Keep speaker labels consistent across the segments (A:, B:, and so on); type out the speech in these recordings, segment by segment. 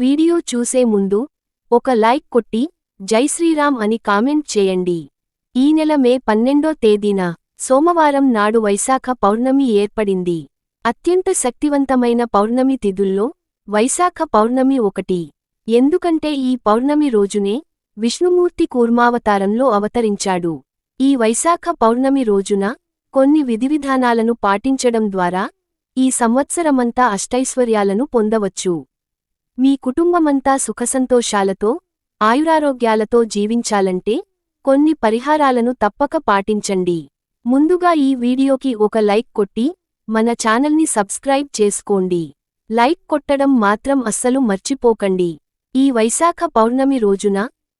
A: Video చూసే ముందు ఒక లైక్ కొట్టి జై శ్రీరామ్ అని కామెంట్ చేయండి. ఈ నెల మే పన్నెండో తేదీన సోమవారం నాడు వైశాఖ పౌర్ణమి ఏర్పడింది. అత్యంత శక్తివంతమైన పౌర్ణమి తిథుల్లో వైశాఖ పౌర్ణమి ఒకటి. ఎందుకంటే ఈ పౌర్ణమి రోజునే విష్ణుమూర్తి కూర్మావతారంలో అవతరించాడు. ఈ వైశాఖ పౌర్ణమి రోజున కొన్ని విధివిధానాలను పాటించడం ద్వారా ఈ సంవత్సరమంతా అష్టైశ్వర్యాలను పొందవచ్చు. మీ కుటుంబమంతా సుఖసంతోషాలతో ఆయురారోగ్యాలతో జీవించాలంటే కొన్ని పరిహారాలను తప్పక పాటించండి. ముందుగా ఈ వీడియోకి ఒక లైక్ కొట్టి మన ఛానల్ని సబ్స్క్రైబ్ చేసుకోండి. లైక్ కొట్టడం మాత్రం అస్సలు మర్చిపోకండి. ఈ వైశాఖ పౌర్ణమి రోజున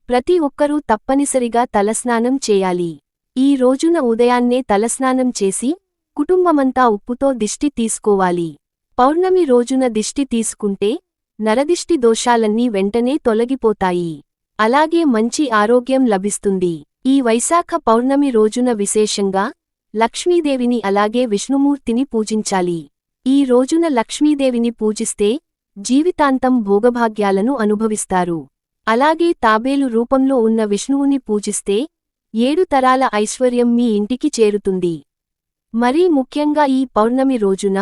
A: ప్రతి ఒక్కరూ తప్పనిసరిగా తలస్నానం చేయాలి. ఈ రోజున ఉదయాన్నే తలస్నానం చేసి కుటుంబమంతా ఉప్పుతో దిష్టి తీసుకోవాలి. పౌర్ణమి రోజున దిష్టి తీసుకుంటే నరదిష్టి దోషాలన్నీ వెంటనే తొలగిపోతాయి. అలాగే మంచి ఆరోగ్యం లభిస్తుంది. ఈ వైశాఖ పౌర్ణమి రోజున విశేషంగా లక్ష్మీదేవిని అలాగే విష్ణుమూర్తిని పూజించాలి. ఈ రోజున లక్ష్మీదేవిని పూజిస్తే జీవితాంతం భోగభాగ్యాలను అనుభవిస్తారు. అలాగే తాబేలు రూపంలో ఉన్న విష్ణువుని పూజిస్తే ఏడు తరాల ఐశ్వర్యం మీ ఇంటికి చేరుతుంది. మరీ ముఖ్యంగా ఈ పౌర్ణమి రోజున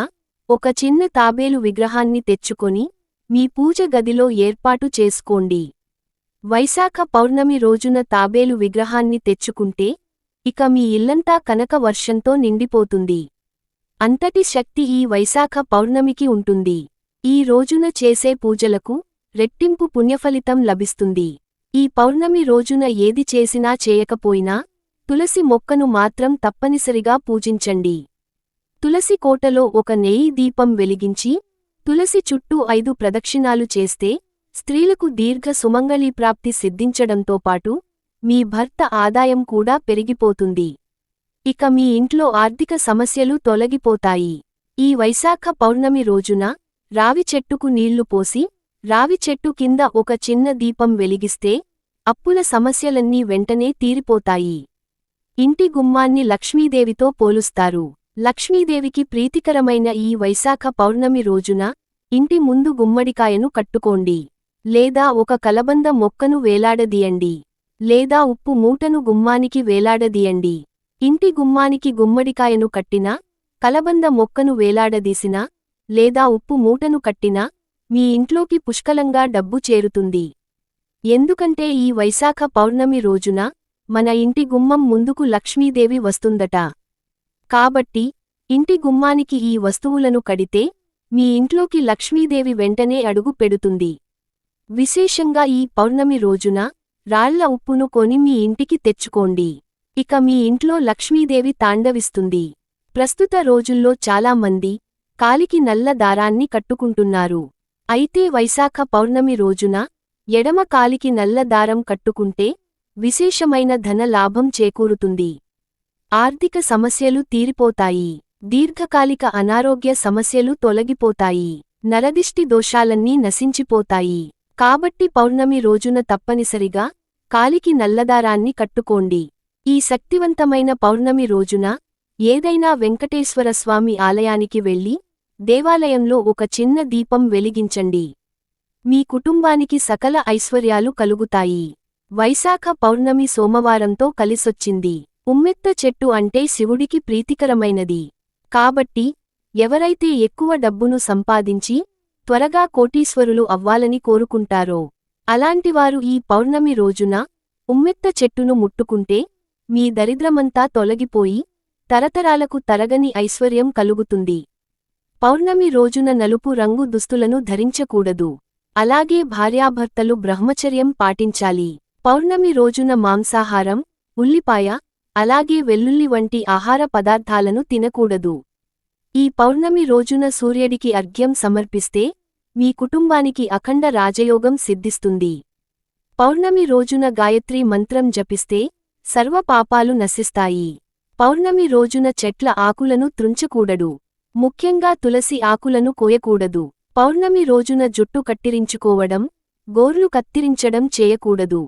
A: ఒక చిన్న తాబేలు విగ్రహాన్ని తెచ్చుకొని మీ పూజ గదిలో ఏర్పాటు చేసుకోండి. వైశాఖ పౌర్ణమి రోజున తాబేలు విగ్రహాన్ని తెచ్చుకుంటే ఇక మీ ఇల్లంతా కనక వర్షంతో నిండిపోతుంది. అంతటి శక్తి ఈ వైశాఖ పౌర్ణమికి ఉంటుంది. ఈ రోజున చేసే పూజలకు రెట్టింపు పుణ్యఫలితం లభిస్తుంది. ఈ పౌర్ణమి రోజున ఏది చేసినా చేయకపోయినా తులసి మొక్కను మాత్రం తప్పనిసరిగా పూజించండి. తులసి కోటలో ఒక నెయ్యి దీపం వెలిగించి తులసి చుట్టూ ఐదు ప్రదక్షిణాలు చేస్తే స్త్రీలకు దీర్ఘ సుమంగళీప్రాప్తి సిద్ధించడంతో పాటు మీ భర్త ఆదాయం కూడా పెరిగిపోతుంది. ఇక మీ ఇంట్లో ఆర్థిక సమస్యలు తొలగిపోతాయి. ఈ వైశాఖ పౌర్ణమి రోజున రావి చెట్టుకు నీళ్ళు పోసి రావి చెట్టు కింద ఒక చిన్న దీపం వెలిగిస్తే అప్పుల సమస్యలన్నీ వెంటనే తీరిపోతాయి. ఇంటి గుమ్మాన్ని లక్ష్మీదేవితో పోలుస్తారు. లక్ష్మీదేవికి ప్రీతికరమైన ఈ వైశాఖ పౌర్ణమి రోజున ఇంటి ముందు గుమ్మడికాయను కట్టుకోండి. లేదా ఒక కలబంద మొక్కను వేలాడదీయండి. లేదా ఉప్పు మూటను గుమ్మానికి వేలాడదీయండి. ఇంటి గుమ్మానికి గుమ్మడికాయను కట్టినా కలబంద మొక్కను వేలాడదీసినా లేదా ఉప్పు మూటను కట్టినా మీ ఇంట్లోకి పుష్కలంగా డబ్బు చేరుతుంది. ఎందుకంటే ఈ వైశాఖ పౌర్ణమి రోజున మన ఇంటి గుమ్మం ముందుకు లక్ష్మీదేవి వస్తుందట. కాబట్టి ఇంటి గుమ్మానికి ఈ వస్తువులను కడితే మీ ఇంట్లోకి లక్ష్మీదేవి వెంటనే అడుగు పెడుతుంది. విశేషంగా ఈ పౌర్ణమి రోజున రాళ్ళ ఉప్పును కొని మీ ఇంటికి తెచ్చుకోండి. ఇక మీ ఇంట్లో లక్ష్మీదేవి తాండవిస్తుంది. ప్రస్తుత రోజుల్లో చాలామంది కాలికి నల్ల దారాన్ని కట్టుకుంటున్నారు. అయితే వైశాఖ పౌర్ణమి రోజున ఎడమ కాలికి నల్ల దారం కట్టుకుంటే విశేషమైన ధన లాభం చేకూరుతుంది. ఆర్థిక సమస్యలు తీరిపోతాయి. దీర్ఘకాలిక అనారోగ్య సమస్యలు తొలగిపోతాయి. నరదిష్టి దోషాలన్నీ నశించిపోతాయి. కాబట్టి పౌర్ణమి రోజున తప్పనిసరిగా కాలికి నల్లదారాన్ని కట్టుకోండి. ఈ శక్తివంతమైన పౌర్ణమి రోజున ఏదైనా వెంకటేశ్వరస్వామి ఆలయానికి వెళ్ళి దేవాలయంలో ఒక చిన్న దీపం వెలిగించండి. మీ కుటుంబానికి సకల ఐశ్వర్యాలు కలుగుతాయి. వైశాఖ పౌర్ణమి సోమవారంతో కలిసొచ్చింది. ఉమ్మెత్త చెట్టు అంటే శివుడికి ప్రీతికరమైనది. కాబట్టి ఎవరైతే ఎక్కువ డబ్బును సంపాదించి త్వరగా కోటీశ్వరులు అవ్వాలని కోరుకుంటారో అలాంటివారు ఈ పౌర్ణమి రోజున ఉమ్మెత్త చెట్టును ముట్టుకుంటే మీ దరిద్రమంతా తొలగిపోయి తరతరాలకు తరగని ఐశ్వర్యం కలుగుతుంది. పౌర్ణమి రోజున నలుపు రంగు దుస్తులను ధరించకూడదు. అలాగే భార్యాభర్తలు బ్రహ్మచర్యం పాటించాలి. పౌర్ణమి రోజున మాంసాహారం ఉల్లిపాయ అలాగే వెల్లుల్లి వంటి ఆహార పదార్థాలను తినకూడదు. ఈ పౌర్ణమి రోజున సూర్యుడికి అర్ఘ్యం సమర్పిస్తే మీ కుటుంబానికి అఖండ రాజయోగం సిద్ధిస్తుంది. పౌర్ణమి రోజున గాయత్రీ మంత్రం జపిస్తే సర్వ పాపాలు నశిస్తాయి. పౌర్ణమి రోజున చెట్ల ఆకులను త్రుంచకూడదు ముఖ్యంగా తులసి ఆకులను కోయకూడదు. పౌర్ణమి రోజున జుట్టు కట్టిరించుకోవడం గోర్లు కత్తిరించడం చేయకూడదు.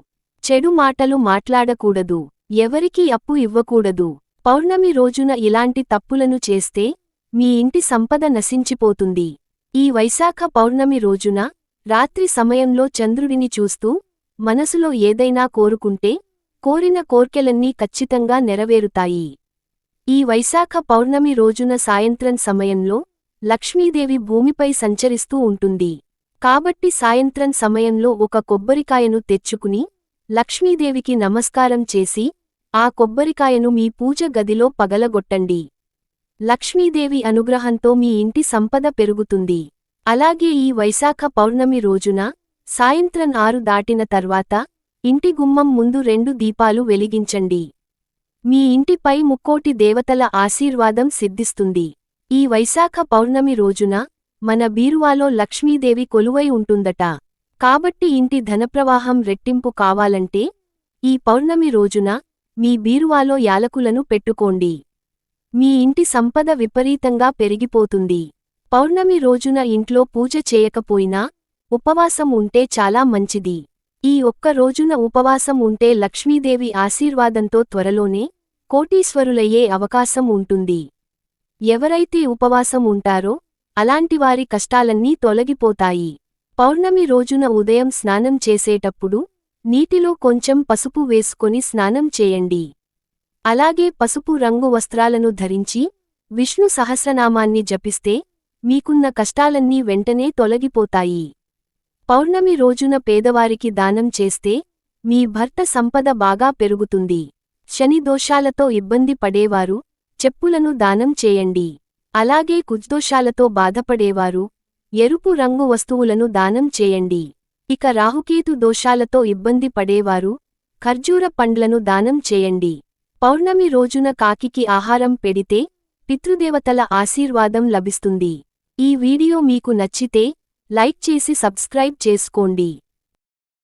A: చెడు మాటలు మాట్లాడకూడదు. ఎవరికీ అప్పు ఇవ్వకూడదు. పౌర్ణమి రోజున ఇలాంటి తప్పులను చేస్తే మీ ఇంటి సంపద నశించిపోతుంది. ఈ వైశాఖ పౌర్ణమి రోజున రాత్రి సమయంలో చంద్రుడిని చూస్తూ మనసులో ఏదైనా కోరుకుంటే కోరిన కోర్కెలన్నీ ఖచ్చితంగా నెరవేరుతాయి. ఈ వైశాఖ పౌర్ణమి రోజున సాయంత్రం సమయంలో లక్ష్మీదేవి భూమిపై సంచరిస్తూ ఉంటుంది. కాబట్టి సాయంత్రం సమయంలో ఒక కొబ్బరికాయను తెచ్చుకుని లక్ష్మీదేవికి నమస్కారం చేసి ఆ కొబ్బరికాయను మీ పూజ గదిలో పగలగొట్టండి. లక్ష్మీదేవి అనుగ్రహంతో మీ ఇంటి సంపద పెరుగుతుంది. అలాగే ఈ వైశాఖ పౌర్ణమి రోజున సాయంత్రం ఆరు దాటిన తర్వాత ఇంటి గుమ్మం ముందు రెండు దీపాలు వెలిగించండి. మీ ఇంటిపై ముక్కోటి దేవతల ఆశీర్వాదం సిద్ధిస్తుంది. ఈ వైశాఖ పౌర్ణమి రోజున మన బీరువాలో లక్ష్మీదేవి కొలువై ఉంటుందట. కాబట్టి ఇంటి ధనప్రవాహం రెట్టింపు కావాలంటే ఈ పౌర్ణమి రోజున మీ బీరువాలో యాలకులను పెట్టుకోండి. మీ ఇంటి సంపద విపరీతంగా పెరిగిపోతుంది. పౌర్ణమి రోజున ఇంట్లో పూజ చేయకపోయినా ఉపవాసం ఉంటే చాలా మంచిది. ఈ ఒక్క రోజున ఉపవాసం ఉంటే లక్ష్మీదేవి ఆశీర్వాదంతో త్వరలోనే కోటీశ్వరులయ్యే అవకాశం ఉంటుంది. ఎవరైతే ఉపవాసం ఉంటారో అలాంటివారి కష్టాలన్నీ తొలగిపోతాయి. పౌర్ణమి రోజున ఉదయం స్నానం చేసేటప్పుడు నీటిలో కొంచెం పసుపు వేసుకొని స్నానం చేయండి. అలాగే పసుపు రంగు వస్త్రాలను ధరించి విష్ణు సహస్రనామాన్ని జపిస్తే మీకున్న కష్టాలన్నీ వెంటనే తొలగిపోతాయి. పౌర్ణమి రోజున పేదవారికి దానం చేస్తే మీ భర్త సంపద బాగా పెరుగుతుంది. శని దోషాలతో ఇబ్బంది పడేవారు చెప్పులను దానం చేయండి. అలాగే కుజ్దోషాలతో బాధపడేవారు ఎరుపు రంగు వస్తువులను దానం చేయండి. ఇక రాహుకేతు దోషాలతో ఇబ్బంది పడేవారు ఖర్జూర పండ్లను దానం చేయండి. పౌర్ణమి రోజున కాకికి ఆహారం పెడితే పితృదేవతల ఆశీర్వాదం లభిస్తుంది. ఈ వీడియో మీకు నచ్చితే లైక్ చేసి సబ్స్క్రైబ్ చేసుకోండి.